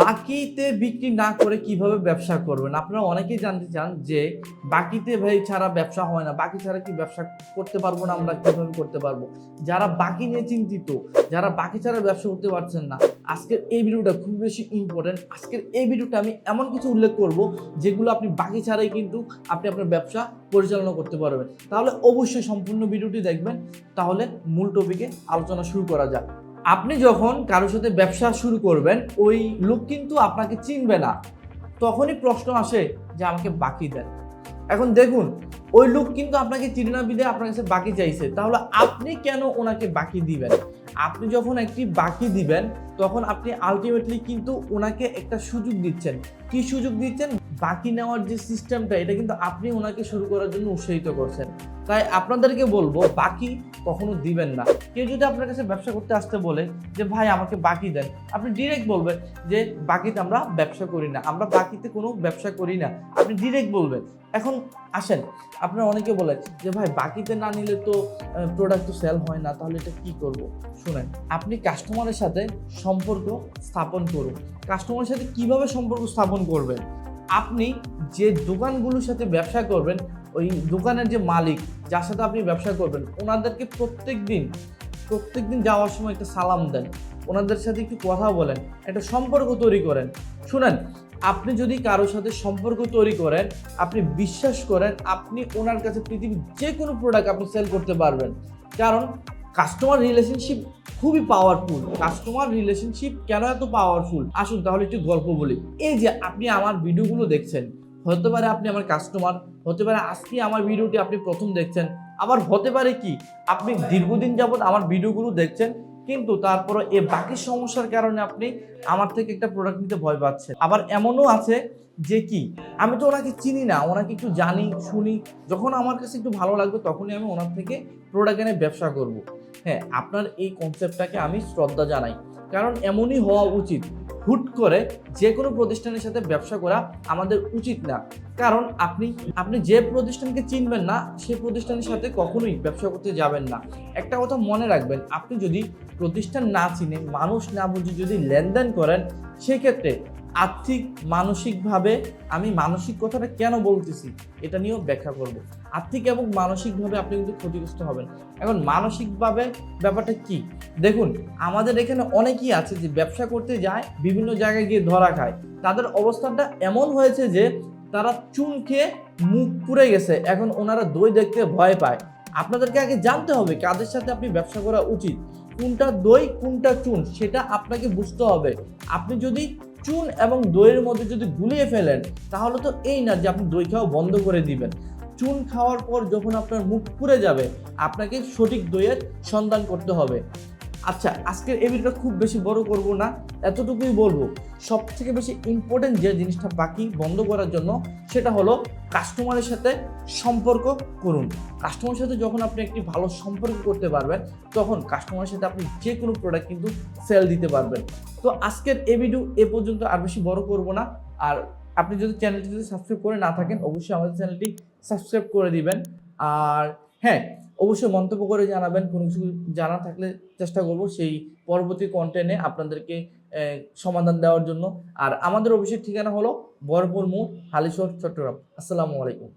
বাকিতে বিক্রি না করে কীভাবে ব্যবসা করবেন? আপনারা অনেকেই জানতে চান যে বাকিতে ভাই ছাড়া ব্যবসা হয় না, বাকি ছাড়া কি ব্যবসা করতে পারব না, আমরা কীভাবে করতে পারব? যারা বাকি নিয়ে চিন্তিত, যারা বাকি ছাড়া ব্যবসা করতে পারছেন না, আজকের এই ভিডিওটা খুব বেশি ইম্পর্টেন্ট আজকের এই ভিডিওটা আমি এমন কিছু উল্লেখ করব যেগুলো আপনি বাকি ছাড়াই কিন্তু আপনি আপনার ব্যবসা পরিচালনা করতে পারবেন। তাহলে অবশ্যই সম্পূর্ণ ভিডিওটি দেখবেন। তাহলে মূল টপিকে আলোচনা শুরু করা যাক। আপনি যখন কারোর সাথে ব্যবসা শুরু করবেন, ওই লোক কিন্তু আপনাকে চিনবে না। তখনই প্রশ্ন আসে যে আমাকে বাকি দেন। এখন দেখুন, ওই লোক কিন্তু আপনাকে চিনে না বিদে আপনার কাছে বাকি চাইছে। তাহলে আপনি কেন ওনাকে বাকি দিবেন? আপনি যখন একটি বাকি দিবেন, তখন আপনি আলটিমেটলি কিন্তু ওনাকে একটা সুযোগ দিচ্ছেন। কি সুযোগ দিচ্ছেন? বাকি নেওয়ার যে সিস্টেমটা এটা কিন্তু আপনি ওনাকে শুরু করার জন্য উৎসাহিত করছেন। তাই আপনাদেরকে বলব, বাকি কখনো দিবেন না। কেউ যদি আপনার কাছে ব্যবসা করতে আসতে বলে যে, ভাই, আমাকে বাকি দেন। আপনি ডিরেক্ট বলবেন যে, বাকিতে আমরা ব্যবসা করি না। আমরা বাকিতে কোনো ব্যবসা করি না। আপনি ডিরেক্ট বলবেন। এখন আসেন, আপনারা অনেকে বলেন যে, ভাই, বাকিতে না নিলে তো প্রোডাক্ট তো সেল হয় না, তাহলে এটা কি করব? শুনেন, আপনি কাস্টমারের সাথে সম্পর্ক স্থাপন করুন। কাস্টমারের সাথে কীভাবে সম্পর্ক স্থাপন করবেন? আপনি যে দোকানগুলোর সাথে ব্যবসা করবেন, ওই দোকানের যে মালিক, যার সাথে আপনি ব্যবসা করবেন, ওনাদেরকে প্রত্যেক দিন প্রত্যেক দিন যাওয়ার সময় একটা সালাম দেন। ওনাদের সাথে একটু কথা বলেন, একটা সম্পর্ক তৈরি করেন। শুনেন, আপনি যদি কারোর সাথে সম্পর্ক তৈরি করেন, আপনি বিশ্বাস করেন, আপনি ওনার কাছে পৃথিবীর যে কোনো প্রোডাক্ট আপনি সেল করতে পারবেন। কারণ কাস্টমার রিলেশনশিপ খুবই পাওয়ারফুল কাস্টমার রিলেশনশিপ কেন এত পাওয়ারফুল আসুন তাহলে একটু গল্প বলি। এই যে আপনি আমার ভিডিওগুলো দেখছেন, হতে পারে আপনি আমার কাস্টমার হতে পারে আজকে আমার ভিডিওটি আপনি প্রথম দেখছেন, আবার হতে পারে কি, আপনি দীর্ঘদিন যাবৎ আমার ভিডিওগুলো দেখছেন কিন্তু তারপরে এ বাকি সমস্যার কারণে আপনি আমার থেকে একটা প্রোডাক্ট নিতে ভয় পাচ্ছেন। আবার এমনও আছে যে কি, আমি তো ওনাকে চিনি না, ওনাকে একটু জানি, শুনি, যখন আমার কাছে একটু ভালো লাগবে তখনই আমি ওনার থেকে প্রোডাক্ট এনে ব্যবসা করব। হ্যাঁ আপনার এই কনসেপ্টটাকে আমি শ্রদ্ধা জানাই। কারণ এমনই হওয়া উচিত। হুট করে যে কোনো প্রতিষ্ঠানের সাথে ব্যবসা করা আমাদের উচিত না। কারণ আপনি আপনি যে প্রতিষ্ঠানকে চিনবেন না সেই প্রতিষ্ঠানের সাথে কখনোই ব্যবসা করতে যাবেন না। একটা কথা মনে রাখবেন, আপনি যদি প্রতিষ্ঠান না চিনে মানুষ না বুঝে যদি লেনদেন করেন, সেক্ষেত্রে আর্থিক, মানসিকভাবে আমি মানসিক কথাটা কেন বলতেছি এটা নিয়েও ব্যাখ্যা করব। আর্থিক এবং মানসিকভাবে আপনি কিন্তু ক্ষতিগ্রস্ত হবেন। এখন মানসিকভাবে ব্যাপারটা কি? দেখুন, আমাদের এখানে অনেকেই আছে যে ব্যবসা করতে যায়, বিভিন্ন জায়গায় গিয়ে ধরা খায়। তাদের অবস্থাটা এমন হয়েছে যে তারা চুন খেয়ে মুখ পুড়ে গেছে। এখন ওনারা দই দেখতে ভয় পায়। আপনাদেরকে আগে জানতে হবে কাদের সাথে আপনি ব্যবসা করা উচিত। কোনটা দই, কোনটা চুন, সেটা আপনাকে বুঝতে হবে। আপনি যদি চুন এবং দইয়ের মধ্যে যদি গুলিয়ে ফেলেন, তাহলে তো এই না যে আপনি দই খাওয়া বন্ধ করে দিবেন। চুন খাওয়ার পর যখন আপনার মুখ পুড়ে যাবে, আপনাকে সঠিক দইয়ের সন্ধান করতে হবে। আচ্ছা আজকের এই ভিডিওটা খুব বেশি বড় করব না, এতটুকুই বলব। সব থেকে বেশি ইম্পর্টেন্ট যে জিনিসটা বাকি বন্ধ করার জন্য, সেটা হলো কাস্টমারের সাথে সম্পর্ক করুন। কাস্টমারের সাথে যখন আপনি একটি ভালো সম্পর্ক করতে পারবেন, তখন কাস্টমারের সাথে আপনি যে কোনো প্রোডাক্ট কিন্তু সেল দিতে পারবেন। তো আজকের এই ভিডিও এ পর্যন্ত আর বেশি বড় করব না। আর আপনি যদি চ্যানেলটি যদি সাবস্ক্রাইব করে না থাকেন, অবশ্যই আমাদের চ্যানেলটি সাবস্ক্রাইব করে দিবেন। আর হ্যাঁ অবশ্যই মন্তব্য করে জানাবেন, কোনো কিছু জানা থাকলে চেষ্টা করব সেই পরবর্তী কন্টেন্টে আপনাদেরকে সমাধান দেওয়ার জন্য। আর আমাদের অফিসের ঠিকানা হলো বরপুর মোড়, হালিশহর, চট্টগ্রাম। আসসালামু আলাইকুম।